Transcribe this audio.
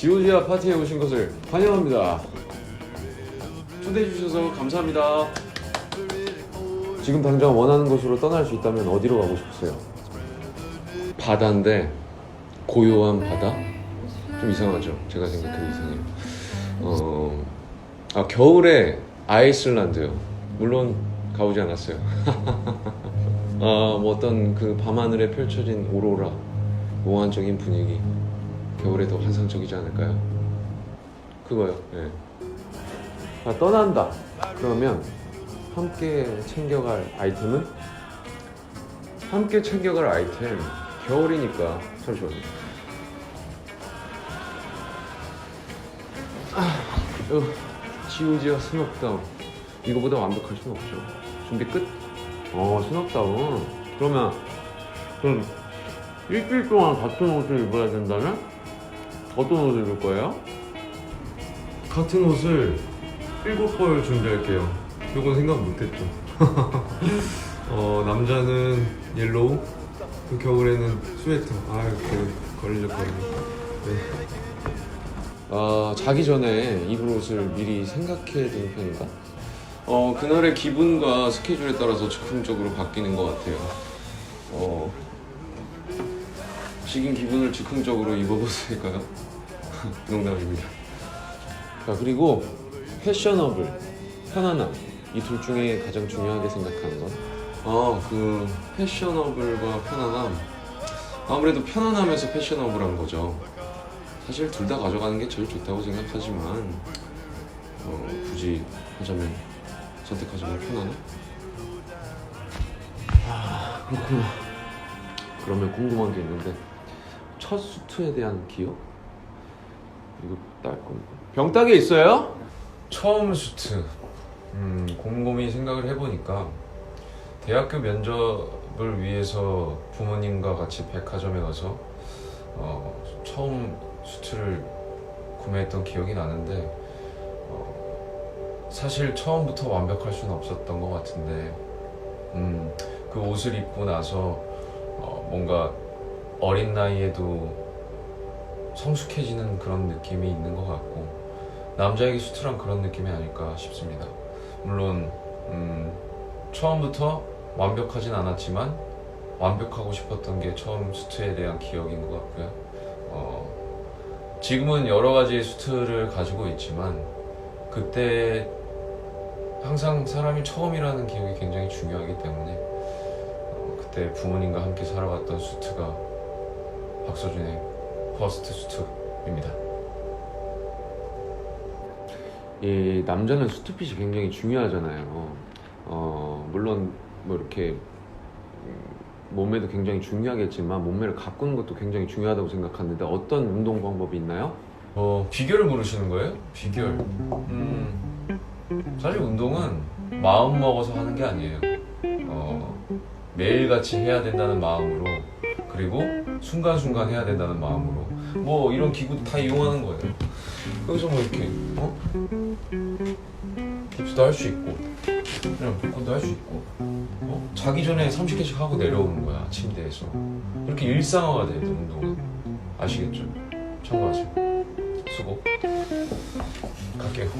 지오지아 파티에 오신 것을 환영합니다. 초대해 주셔서 감사합니다. 지금 당장 원하는 곳으로 떠날 수 있다면 어디로 가고 싶으세요? 바다인데 고요한 바다? 좀 이상하죠. 제가 생각해도 이상해요. 어, 아 겨울에 아이슬란드요. 물론 가보지 않았어요. 아, 뭐 어떤 그 밤하늘에 펼쳐진 오로라, 몽환적인 분위기, 겨울에 더 환상적이지 않을까요? 그거요. 예. 아, 떠난다. 그러면 함께 챙겨갈 아이템은? 함께 챙겨갈 아이템. 겨울이니까 잠시만요. 아, 어, 지오지아 스낵다운. 이거보다 완벽할 순 없죠. 준비 끝? 어, 스낵다운. 그러면 그럼 일주일 동안 같은 옷을 입어야 된다면 어떤 옷을 입을 거예요? 같은 옷을 일곱 벌 준비할게요. 이건 생각 못했죠. 어, 남자는 옐로우, 그 겨울에는 스웨터. 아유, 그 걸리적 걸리. 네. 아, 자기 전에 입을 옷을 미리 생각해 두는 편인가? 어, 그날의 기분과 스케줄에 따라서 즉흥적으로 바뀌는 것 같아요. 어, 지금 기분을 즉흥적으로 입어보실까요? 농담입니다. 자, 그리고 패셔너블, 편안함. 이 둘 중에 가장 중요하게 생각하는 건? 아, 그 패셔너블과 편안함. 아무래도 편안함에서 패셔너블한 거죠. 사실 둘 다 가져가는 게 제일 좋다고 생각하지만 어, 굳이 하자면 선택하자면 편안함? 아, 그렇구나. 그러면 궁금한 게 있는데 첫 수트에 대한 기억? 이거 딸 겁니다. 병따개 있어요? 처음 수트. 음, 곰곰이 생각을 해보니까 대학교 면접을 위해서 부모님과 같이 백화점에 가서 어, 처음 수트를 구매했던 기억이 나는데 어, 사실 처음부터 완벽할 수는 없었던 것 같은데 음, 그 옷을 입고 나서 어, 뭔가 어린 나이에도 성숙해지는 그런 느낌이 있는 것 같고 남자에게 수트란 그런 느낌이 아닐까 싶습니다. 물론 음, 처음부터 완벽하진 않았지만 완벽하고 싶었던 게 처음 수트에 대한 기억인 것 같고요. 어, 지금은 여러 가지 수트를 가지고 있지만 그때 항상 사람이 처음이라는 기억이 굉장히 중요하기 때문에 어, 그때 부모님과 함께 살아왔던 수트가 박서준의 퍼스트 수트입니다. 이 남자는 수트핏이 굉장히 중요하잖아요. 어, 물론 뭐 이렇게 음, 몸매도 굉장히 중요하겠지만 몸매를 가꾸는 것도 굉장히 중요하다고 생각하는데 어떤 운동 방법이 있나요? 어 비결을 물으시는 거예요? 비결. 음 사실 운동은 마음 먹어서 하는 게 아니에요. 어 매일 같이 해야 된다는 마음으로 그리고 순간순간 해야 된다는 마음으로. 뭐 이런 기구도 다 이용하는 거예요. 여기서 뭐 이렇게 어? 깁스도 할 수 있고 그냥 복근도 할 수 있고 어? 자기 전에 30개씩 하고 내려오는 거야 침대에서. 이렇게 일상화가 돼야 돼 운동은 아시겠죠? 참고하세요 수고. 갈게요